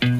Mm-hmm.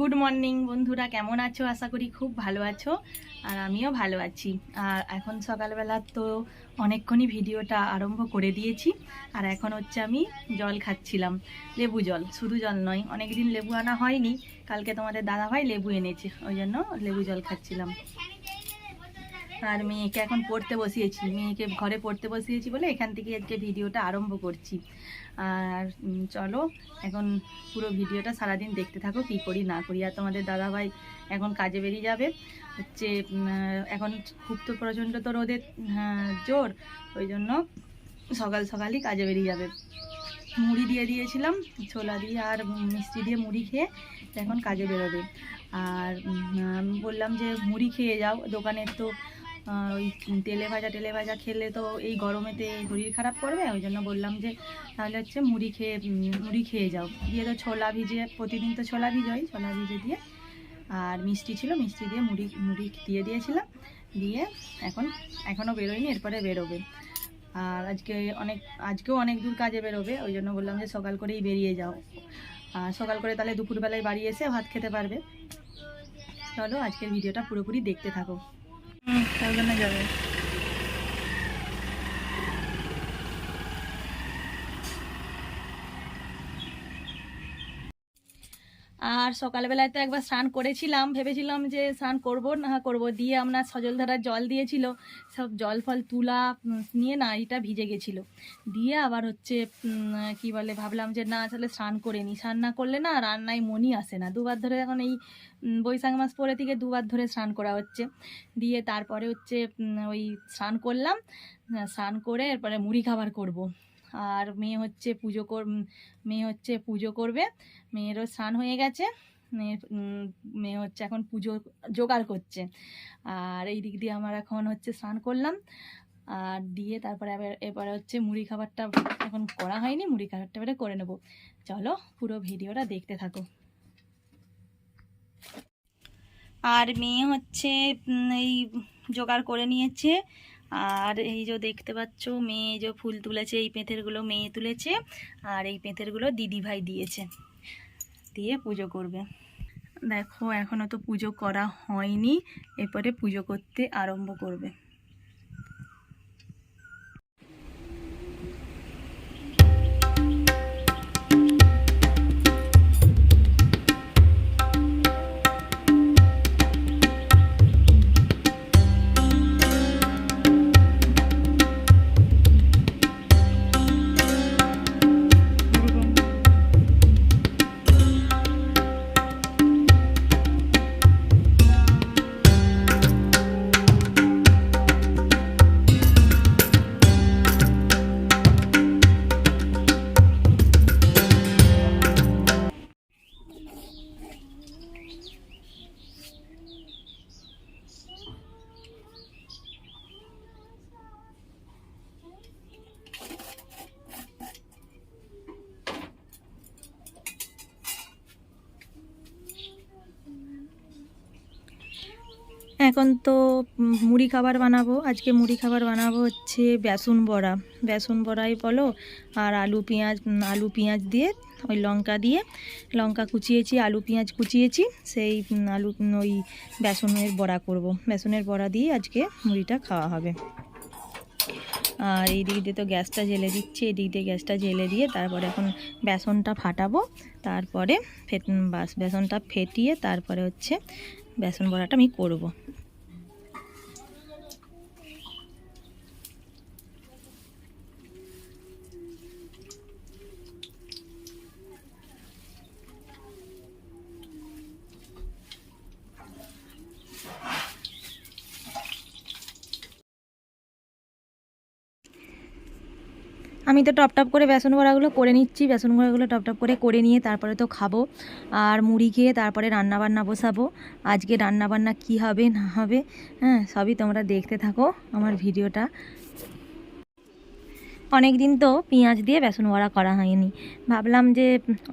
Good morning বন্ধুরা, কেমন আছো? আশা করি খুব ভালো আছো, আর আমিও ভালো আছি। আর এখন সকালবেলা তো অনেকক্ষণই ভিডিওটা আরম্ভ করে দিয়েছি, আর এখন হচ্ছে আমি জল খাচ্ছিলাম, লেবু জল, শুধু জল নয় অনেক দিন লেবু আনা হয়নি, কালকে তোমাদের দাদাভাই লেবু এনেছে, ওই জন্য লেবু জল খাচ্ছিলাম। আর মেয়েকে এখন পড়তে বসিয়েছি। মেয়েকে ঘরে পড়তে বসিয়েছি বলে এখান থেকে আজকে ভিডিওটা আরম্ভ করছি। আর চলো, এখন পুরো ভিডিওটা সারাদিন দেখতে থাকো, কী করি, না করি। আর তোমাদের দাদাভাই এখন কাজে বেরিয়ে যাবে। হচ্ছে এখন খুব তো প্রচণ্ড তো রোদের জোর, ওই জন্য সকাল সকালই কাজে বেরিয়ে যাবে। মুড়ি দিয়ে দিয়েছিলাম, ছোলা দিয়ে আর মিষ্টি দিয়ে মুড়ি খেয়ে এখন কাজে বেরোবে। আর বললাম যে মুড়ি খেয়ে যাও, দোকানের তো ওই তেলে ভাজা টেলে ভাজা খেলে তো এই গরমেতে শরীর খারাপ করবে? ওই জন্য বললাম যে তাহলে হচ্ছে মুড়ি খেয়ে মুড়ি খেয়ে যাও। দিয়ে তো ছোলা ভিজে, প্রতিদিন তো ছোলা ভিজোই, ছোলা ভিজে দিয়ে। আর মিষ্টি ছিল, মিষ্টি দিয়ে মুড়ি মুড়ি দিয়ে দিয়েছিলাম। দিয়ে এখন, এখনও বেরোয়নি, এরপরে বেরোবে। আর আজকে অনেক, আজকেও অনেক দূর কাজে বেরোবে, ওই জন্য বললাম যে সকাল করেই বেরিয়ে যাও। আর সকাল করে তাহলে দুপুরবেলায় বাড়ি এসে ভাত খেতে পারবে। চলো আজকের ভিডিওটা পুরোপুরি দেখতে থাকো। হুম তার জন্য যাবে আর সকালবেলায় তো একবার স্নান করেছিলাম, ভেবেছিলাম যে স্নান করব, না করব। দিয়ে আপনার সজলধারার জল দিয়েছিল, সব জল ফল তুলা নিয়ে না এটা ভিজে গেছিল। দিয়ে আবার হচ্ছে কি বলে, ভাবলাম যে না আসলে স্নান করে নিই স্নান না করলে না রান্নায় মনই আসে না। দুবার ধরে এখন এই বৈশাখ মাস পরে থেকে দুবার ধরে স্নান করা হচ্ছে। দিয়ে তারপরে হচ্ছে ওই স্নান করলাম, স্নান করে এরপরে মুড়ি খাবার করব। আর মেয়ে হচ্ছে পুজো কর মেয়ে হচ্ছে পুজো করবে। মেয়েরও স্নান হয়ে গেছে। মেয়ে মেয়ে হচ্ছে এখন পুজো জোগাড় করছে। আর এই দিক দিয়ে আমার এখন হচ্ছে স্নান করলাম। আর দিয়ে তারপরে এবার হচ্ছে মুড়ি খাবারটা এখন করা হয়নি। মুড়ি খাবারটা এবারে করে নেব। চলো পুরো ভিডিওটা দেখতে থাকো। আর মেয়ে হচ্ছে এই জোগাড় করে নিয়েছে। আর এই যে দেখতে পাচ্ছ, মেয়ে যে ফুল তুলেছে, এই পেঁথেরগুলো মেয়ে তুলেছে, আর এই পেঁথেরগুলো দিদি ভাই দিয়েছে, দিয়ে পুজো করবে। দেখো এখনও তো পুজো করা হয়নি, এরপরে পুজো করতে আরম্ভ করবে। এখন তো মুড়ি খাবার বানাবো। আজকে মুড়ি খাবার বানাবো হচ্ছে বেসন বড়া। বেসন বড়াই বলো, আর আলু পেঁয়াজ আলু পেঁয়াজ দিয়ে, ওই লঙ্কা দিয়ে, লঙ্কা কুচিয়েছি, আলু পেঁয়াজ কুচিয়েছি, সেই আলু ওই বেসনের বড়া করব। বেসনের বড়া দিয়ে আজকে মুড়িটা খাওয়া হবে। আর এই দিক দিয়ে তো গ্যাসটা জেলে দিচ্ছি, এই দিক দিয়ে গ্যাসটা জেলে দিয়ে তারপরে এখন বেসনটা ফাটাবো। তারপরে ফেট বাস, বেসনটা ফেটিয়ে তারপরে হচ্ছে বেসন বড়াটা আমি করব। আমি তো টপ টপ করে বেসন বড়াগুলো করে নিচ্ছি, বেসন বড়াগুলো টপ টপ করে করে নিয়ে তারপরে তো খাব। আর মুড়ি খেয়ে তারপরে রান্নাবান্না বসাবো। আজকে রান্না বান্না কী হবে, না হবে হ্যাঁ সবই তোমরা দেখতে থাকো আমার ভিডিওটা। অনেক দিন তো পেঁয়াজ দিয়ে বেসন বড়া করা হয়নি। ভাবলাম যে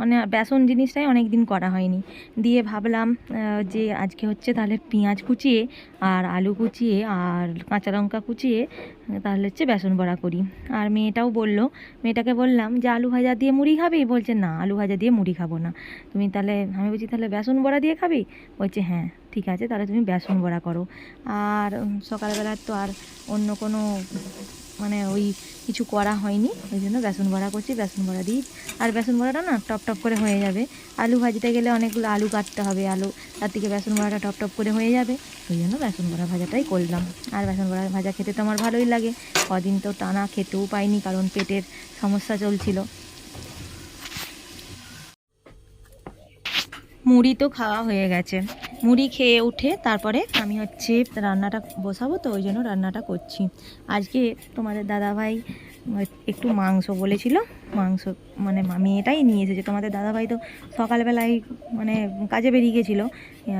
অনেক বেসন জিনিসটাই অনেক দিন করা হয়নি। দিয়ে ভাবলাম যে আজকে হচ্ছে তাহলে পেঁয়াজ কুচিয়ে আর আলু কুচিয়ে আর কাঁচা লঙ্কা কুচিয়ে তাহলে হচ্ছে বেসন বড়া করি। আর মেয়েটাও বলল মেয়েটাকে বললাম যে আলু ভাজা দিয়ে মুড়ি খাবি? বলছে না আলু ভাজা দিয়ে মুড়ি খাব না। তুমি তাহলে আমি বলছি তাহলে বেসন বড়া দিয়ে খাবি? বলছে হ্যাঁ ঠিক আছে তাহলে তুমি বেসন বড়া করো। আর উম, সকালবেলা তো আর অন্য কোনো মানে ওই কিছু করা হয়নি, ওই জন্য বেসন বড়া করছি, বেসন বড়া দিই। আর বেসন বড়াটা না টপ টপ করে হয়ে যাবে। আলু ভাজতে গেলে অনেকগুলো আলু কাটতে হবে, আলু, তার থেকে বেসন বড়াটা টপ টপ করে হয়ে যাবে। ওই জন্য বেসন বড়া ভাজাটাই করলাম। আর বেসন বড়া ভাজা খেতে তো আমার ভালোই লাগে। কদিন তো টানা খেতেও পাইনি, কারণ পেটের সমস্যা চলছিল। মুড়ি তো খাওয়া হয়ে গেছে। মুড়ি খেয়ে উঠে তারপরে আমি হচ্ছে রান্নাটা বসাবো, তো ওই জন্য রান্নাটা করছি। আজকে তোমাদের দাদাভাই একটু মাংস বলেছিল। মাংস মানে মেয়েটাই নিয়ে এসেছে। তোমাদের দাদাভাই তো সকালবেলায় মানে কাজে বেরিয়ে গেছিল।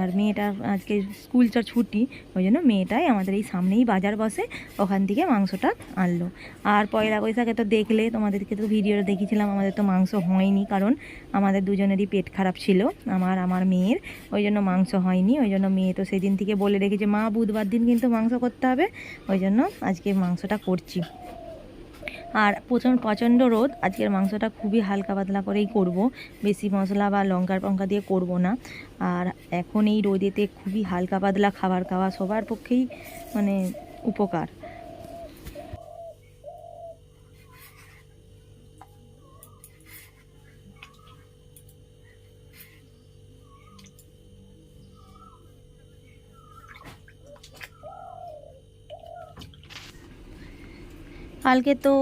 আর মেয়েটার আজকে স্কুল স্কুলটা ছুটি, ওই জন্য মেয়েটাই আমাদের এই সামনেই বাজার বসে ওখান থেকে মাংসটা আনলো। আর পয়লা বৈশাখে তো দেখলে, তোমাদেরকে তো ভিডিওটা দেখিয়েছিলাম, আমাদের তো মাংস হয়নি, কারণ আমাদের দুজনেরই পেট খারাপ ছিল, আমার আমার মেয়ের। ওই জন্য মাংস হয়নি, ওই জন্য মেয়ে তো সেদিন থেকে বলে রেখেছে, মা, বুধবার দিন কিন্তু মাংস করতে হবে। ওই জন্য আজকে মাংসটা করছি। আর প্রচণ্ড প্রচণ্ড রোদ। আজকের মাংসটা খুবই হালকা পাতলা করেই করব। বেশি মশলা বা লঙ্কার পঙ্কা দিয়ে করব না। আর এখন এই রোদেতে খুবই হালকা পাতলা খাবার খাওয়া সবার পক্ষেই মানে উপকার। কালকে তো,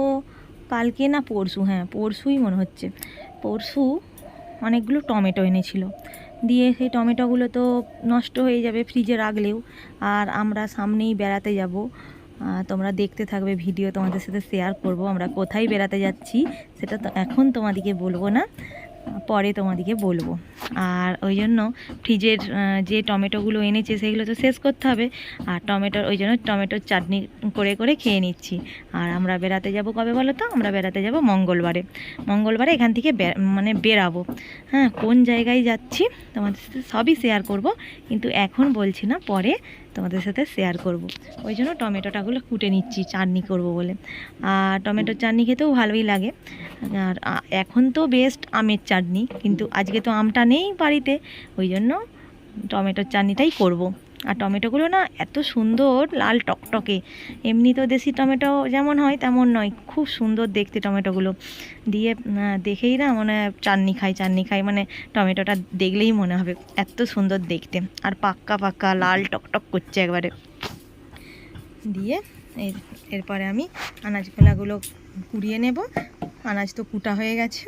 কালকে না পরশু হ্যাঁ পরশুই মনে হচ্ছে। পরশু অনেকগুলো টমেটো এনেছিল। দিয়ে সেই টমেটোগুলো তো নষ্ট হয়ে যাবে ফ্রিজে রাখলেও। আর আমরা সামনেই বেড়াতে যাব। তোমরা দেখতে থাকবে ভিডিও তোমাদের সাথে শেয়ার করব। আমরা কোথায় বেড়াতে যাচ্ছি সেটা তো এখন তোমাদেরকে বলব না। পরে তোমাদেরকে বলব। আর ওই জন্য ফ্রিজের যে টমেটোগুলো এনেছে সেগুলো তো শেষ করতে হবে। আর টমেটোর ওই জন্য টমেটোর চাটনি করে করে খেয়ে নিচ্ছি। আর আমরা বেড়াতে যাব কবে বলো তো? আমরা বেড়াতে যাব মঙ্গলবারে। মঙ্গলবারে এখান থেকে মানে বেরাবো। হ্যাঁ কোন জায়গায় যাচ্ছি তোমাদের সাথে সবই শেয়ার করব। কিন্তু এখন বলছি না, পরে তোমাদের সাথে শেয়ার করব। ওই জন্য টমেটোটাগুলো কুটে নিচ্ছি, চাটনি করব বলে। আর টমেটোর চাটনি খেতেও ভালোই লাগে। আর এখন তো বেস্ট আমের চাটনি, কিন্তু আজকে তো আমটা নেই বাড়িতে, ওই জন্য টমেটোর চাটনিটাই করব। আর টমেটোগুলো না এত সুন্দর, লাল টকটকে। এমনি তো দেশি টমেটো যেমন হয় তেমন নয়, খুব সুন্দর দেখতে টমেটোগুলো। দিয়ে দেখেই না মনে চাটনি খাই চাটনি খাই মানে টমেটোটা দেখলেই মনে হবে এত সুন্দর দেখতে। আর পাক্কা পাক্কা, লাল টকটক করছে একবারে। দিয়ে, এর, এরপরে আমি আনাজপালাগুলো কুড়িয়ে নেব। আনাজ তো কুটা হয়ে গেছে।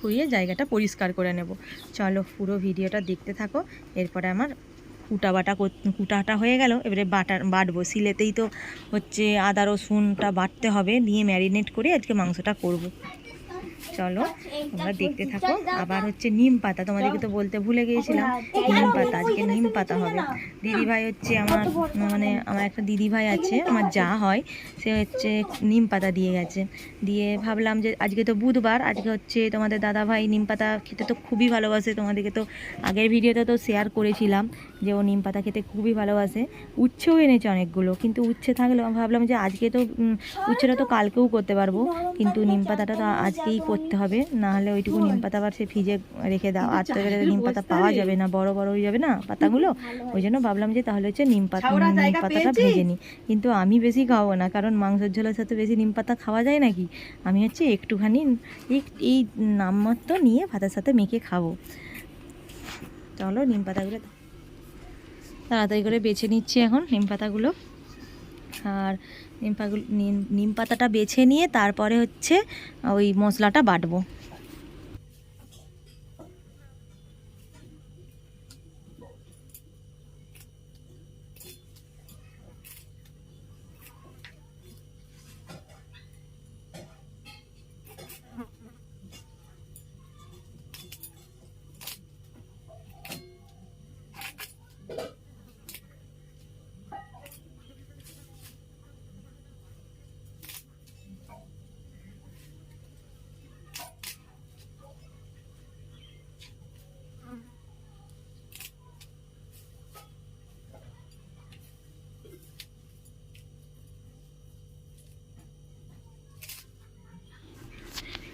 কুড়িয়ে জায়গাটা পরিষ্কার করে নেব। চলো পুরো ভিডিওটা দেখতে থাকো। এরপরে আমার কুটা বাটা কর- কুটাটা হয়ে গেল। এবারে বাটার বাটবো। সিলেতেই তো হচ্ছে আদা, রসুনটা বাটতে হবে। দিয়ে ম্যারিনেট করে আজকে মাংসটা করব। চলো তোমরা দেখতে থাকো। আবার হচ্ছে নিম পাতা তোমাদেরকে তো বলতে ভুলে গিয়েছিলাম। নিম পাতা আজকে নিম পাতা হবে। দিদি ভাই হচ্ছে আমার মানে আমার একটা দিদি ভাই আছে আমার যা হয় সে হচ্ছে নিম পাতা দিয়ে গেছে। দিয়ে ভাবলাম যে আজকে তো বুধবার আজকে হচ্ছে তোমাদের দাদা ভাই নিম পাতা খেতে তো খুবই ভালোবাসে তোমাদেরকে তো আগের ভিডিওতে তো শেয়ার করেছিলাম যে ও নিম পাতা খেতে খুবই ভালোবাসে। উচ্ছেও এনেছে অনেকগুলো কিন্তু উচ্ছে থাকলেও ভাবলাম যে আজকে তো উচ্ছেটা তো কালকেও করতে পারব কিন্তু নিম পাতাটা তো আজকেই করতে হবে না হলে ওইটুকু নিম পাতা আবার সে ফ্রিজে রেখে দাও। আর তো নিম পাতা পাওয়া যাবে না বড় বড় হয়ে যাবে না পাতাগুলো। ওই জন্য ভাবলাম যে তাহলে হচ্ছে নিম পাতা নিম পাতাটা ভেজে নিই। কিন্তু আমি বেশি খাব না কারণ মাংসের ঝোলের সাথে বেশি নিম পাতা খাওয়া যায় নাকি? আমি হচ্ছে একটুখানি এক- এই নামমাত্র নিয়ে ভাতের সাথে মেখে খাব। চলো নিম পাতাগুলো তাড়াতাড়ি করে বেছে নিচ্ছি এখন নিম পাতাগুলো আর নিম নিম পাতাটা বেছে নিয়ে তারপরে হচ্ছে ওই মশলাটা বাটবো।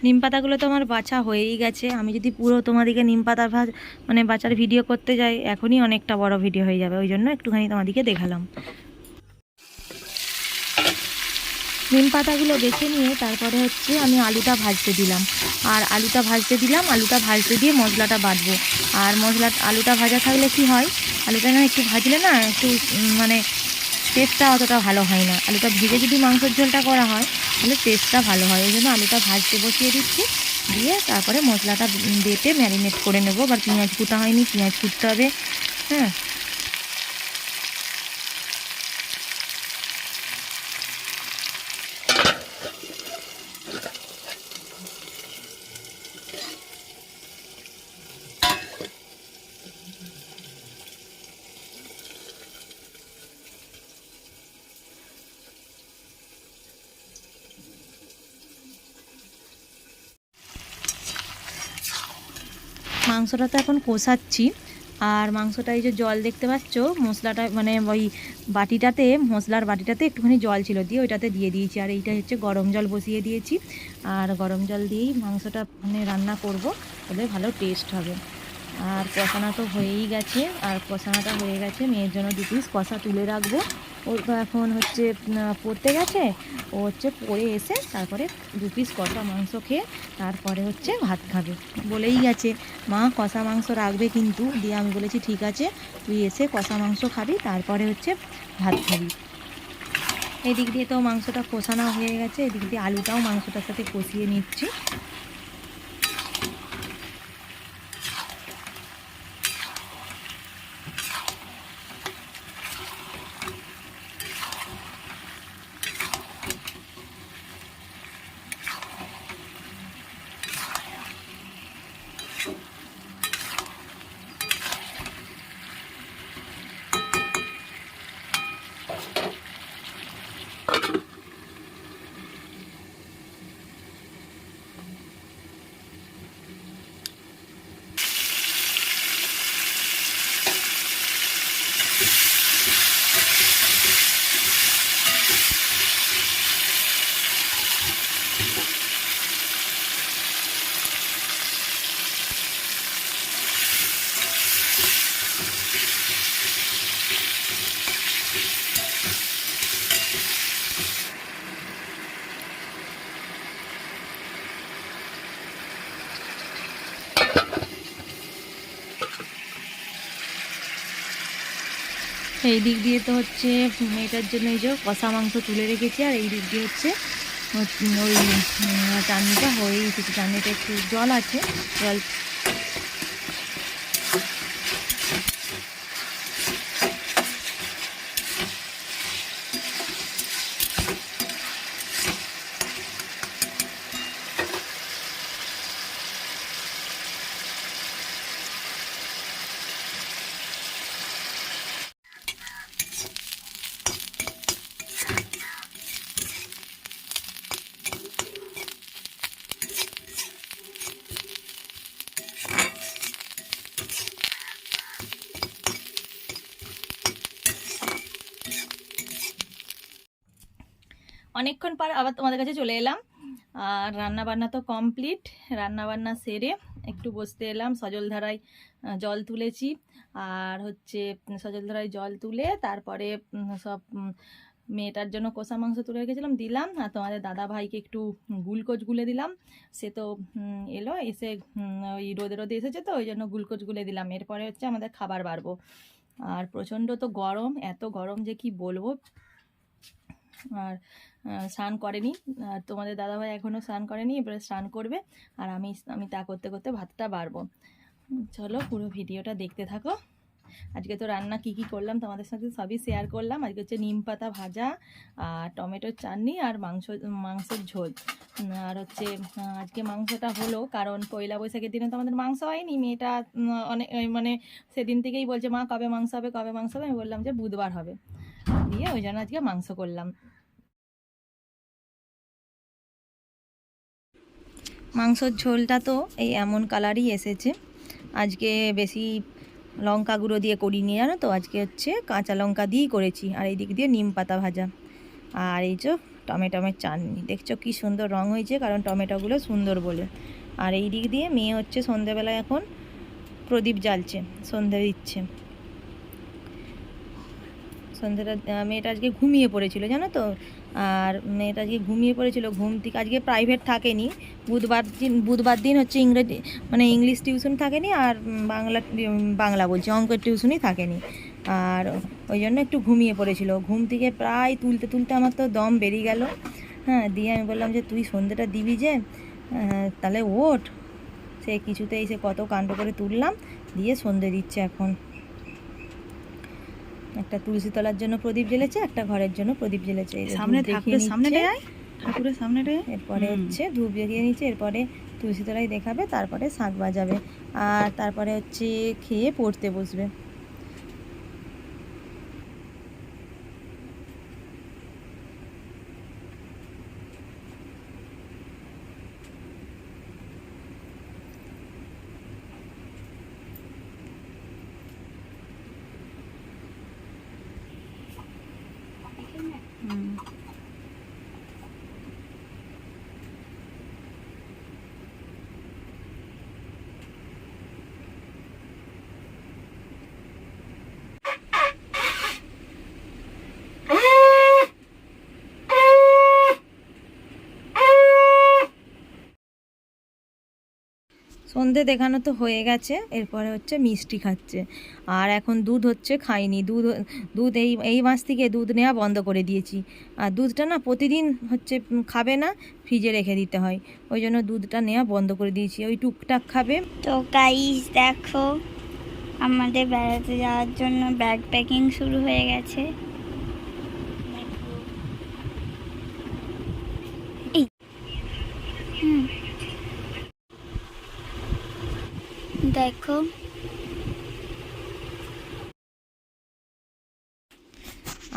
নিম পাতাগুলো তো আমার বাছা হয়েই গেছে। আমি যদি পুরো তোমাদেরকে নিম পাতা মানে বাচার ভিডিও করতে যাই, এখনই অনেকটা বড় ভিডিও হয়ে যাবে। ওই জন্য একটুখানি তোমাদেরকে দেখালাম। নিম পাতাগুলো বেছে নিয়ে তারপরে হচ্ছে আমি আলুটা ভাজতে দিলাম। আর আলুটা ভাজতে দিলাম, আলুটা ভাজতে দিয়ে মশলাটা বাটবো। আর মশলা, আলুটা ভাজা থাকলে কি হয়? আলুটা না একটু ভাজলে না একটু মানে টেস্টটা অতটা ভালো হয় না। আলুটা ভেজে যদি মাংসের ঝোলটা করা হয়, তাহলে টেস্টটা ভালো হয়। ওই জন্য আলুটা ভাজতে বসিয়ে দিচ্ছি। দিয়ে তারপরে মশলাটা বেটে ম্যারিনেট করে নেব। আবার পেঁয়াজ কুটা হয়নি, পেঁয়াজ কুটতে হবে। হ্যাঁ মাংসটা তো এখন কষাচ্ছি। আর মাংসটা এই যে জল দেখতে পাচ্ছ, মশলাটা মানে ওই বাটিটাতে, মশলার বাটিটাতে একটুখানি জল ছিল দিয়ে ওইটাতে দিয়ে দিয়েছি। আর এইটা হচ্ছে গরম জল বসিয়ে দিয়েছি। আর গরম জল দিয়েই মাংসটা মানে রান্না করব, তাহলে ভালো টেস্ট হবে। আর কষানো তো হয়েই গেছে। আর কষানোটা হয়ে গেছে। মেয়ের জন্য দু পিস কষা তুলে রাখব। ও এখন হচ্ছে পড়তে গেছে। ও হচ্ছে পড়ে এসে তারপরে দু পিস কষা মাংস খেয়ে তারপরে হচ্ছে ভাত খাবে। বলেই গেছে, মা, কষা মাংস রাখবে কিন্তু। দিয়ে আমি বলেছি, ঠিক আছে, তুই এসে কষা মাংস খাবি, তারপরে হচ্ছে ভাত খাবি। এদিক দিয়ে তো মাংসটা কষানো হয়ে গেছে, এদিক দিয়ে আলুটাও মাংসটার সাথে কষিয়ে নিচ্ছি। এই দিক দিয়ে তো হচ্ছে মেয়েটার জন্য এই যে কষা মাংস তুলে রেখেছি, আর এই দিক দিয়ে হচ্ছে ওই চাননিটা হয়েই এসেছে চাটনিটা একটু জল আছে, জল অনেকক্ষণ পর আবার তোমাদের কাছে চলে এলাম। আর রান্না বান্না তো কমপ্লিট রান্না বান্না সেরে একটু বসতে এলাম। সজল ধারায় জল তুলেছি। আর হচ্ছে সজল ধারায় জল তুলে তারপরে সব মেয়েটার জন্য কষা মাংস তুলে রেখেছিলাম, দিলাম। আর তোমাদের দাদা ভাইকে একটু গুলকোচ গুলে দিলাম। সে তো এলো, এসে ওই রোদে রোদে এসেছে তো, ওই জন্য গুলকোচ গুলে দিলাম। এরপরে হচ্ছে আমাদের খাবার বাড়বো। আর প্রচণ্ড তো গরম, এত গরম যে কি বলব? আর স্নান করেনি। আর তোমাদের দাদাভাই এখনও স্নান করেনি, এবারে স্নান করবে। আর আমি আমি তা করতে করতে ভাতটা বাড়বো। চলো পুরো ভিডিওটা দেখতে থাকো। আজকে তো রান্না কি কি করলাম তোমাদের সাথে সবই শেয়ার করলাম। আজকে হচ্ছে নিম পাতা ভাজা, আর টমেটোর চাটনি, আর মাংস, মাংসের ঝোল। আর হচ্ছে আজকে মাংসটা হলো কারণ পয়লা বৈশাখের দিনে তো আমাদের মাংস হয়নি। মেয়েটা অনেক মানে সেদিন থেকেই বলছে, মা, কবে মাংস হবে, কবে মাংস হবে? আমি বললাম যে, বুধবার হবে। দিয়ে ওই জন্য আজকে মাংস করলাম। মাংসর ঝোলটা তো এই এমন কালারই এসেছে। আজকে বেশি লঙ্কা গুঁড়ো দিয়ে করিনি, জানো তো? আজকে হচ্ছে কাঁচা লঙ্কা দিয়েই করেছি, আর এই দিক দিয়ে নিম পাতা ভাজা। আর এই যে টমেটোমের চাটনি, দেখছ কি সুন্দর রং হয়েছে, কারণ টমেটোগুলো সুন্দর বলে। আর এই দিক দিয়ে মেয়ে হচ্ছে সন্ধেবেলা এখন প্রদীপ জ্বালছে, সন্ধে দিচ্ছে। সন্ধ্যাটা মেয়েটা আজকে ঘুমিয়ে পড়েছিল, জানো তো? আর মেয়েটা আজকে ঘুমিয়ে পড়েছিল, ঘুম থেকে আজকে প্রাইভেট থাকেনি। বুধবার দিন বুধবার দিন হচ্ছে ইংরেজি মানে ইংলিশ টিউশন থাকেনি আর বাংলা বাংলা বলছি অঙ্কের টিউশনই থাকেনি। আর ওই জন্য একটু ঘুমিয়ে পড়েছিল। ঘুম থেকে প্রায় তুলতে তুলতে আমার তো দম বেরিয়ে গেল। হ্যাঁ দিয়ে আমি বললাম যে, তুই সন্ধ্যেটা দিবি যে? তাহলে ওঠ। সে কিছুতেই সে কত কাণ্ড করে তুললাম, দিয়ে সন্ধে দিচ্ছে এখন। একটা তুলসী তলার জন্য প্রদীপ জ্বেলেছে একটা ঘরের জন্য প্রদীপ জ্বেলেছে। সামনে ঠাকুরের সামনে ঠাকুরের সামনে এরপরে হচ্ছে ধূপ দেখিয়ে নিচ্ছে এরপরে তুলসী তলায় দেখাবে তারপরে শাঁখ বাজাবে আর তারপরে হচ্ছে খেয়ে পড়তে বসবে। সন্ধে দেখানো তো হয়ে গেছে, এরপরে হচ্ছে মিষ্টি খাচ্ছে। আর এখন দুধ হচ্ছে খাইনি, দুধ দুধ এই এই মাস থেকে দুধ নেওয়া বন্ধ করে দিয়েছি। আর দুধটা না প্রতিদিন হচ্ছে খাবে না, ফ্রিজে রেখে দিতে হয়। ওই জন্য দুধটা নেওয়া বন্ধ করে দিয়েছি। ওই টুকটাক খাবে। তো গাইস দেখো, আমাদের বেড়াতে যাওয়ার জন্য ব্যাগ প্যাকিং শুরু হয়ে গেছে এই হুম। দেখো।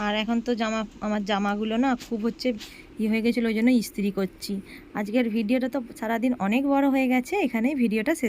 আর এখন তো জামা, আমার জামাগুলো না খুব হচ্ছে ইয়ে হয়ে গেছিল, ওই জন্য ইস্ত্রি করছি। আজকের ভিডিওটা তো সারাদিন অনেক বড় হয়ে গেছে, এখানেই ভিডিওটা শেষ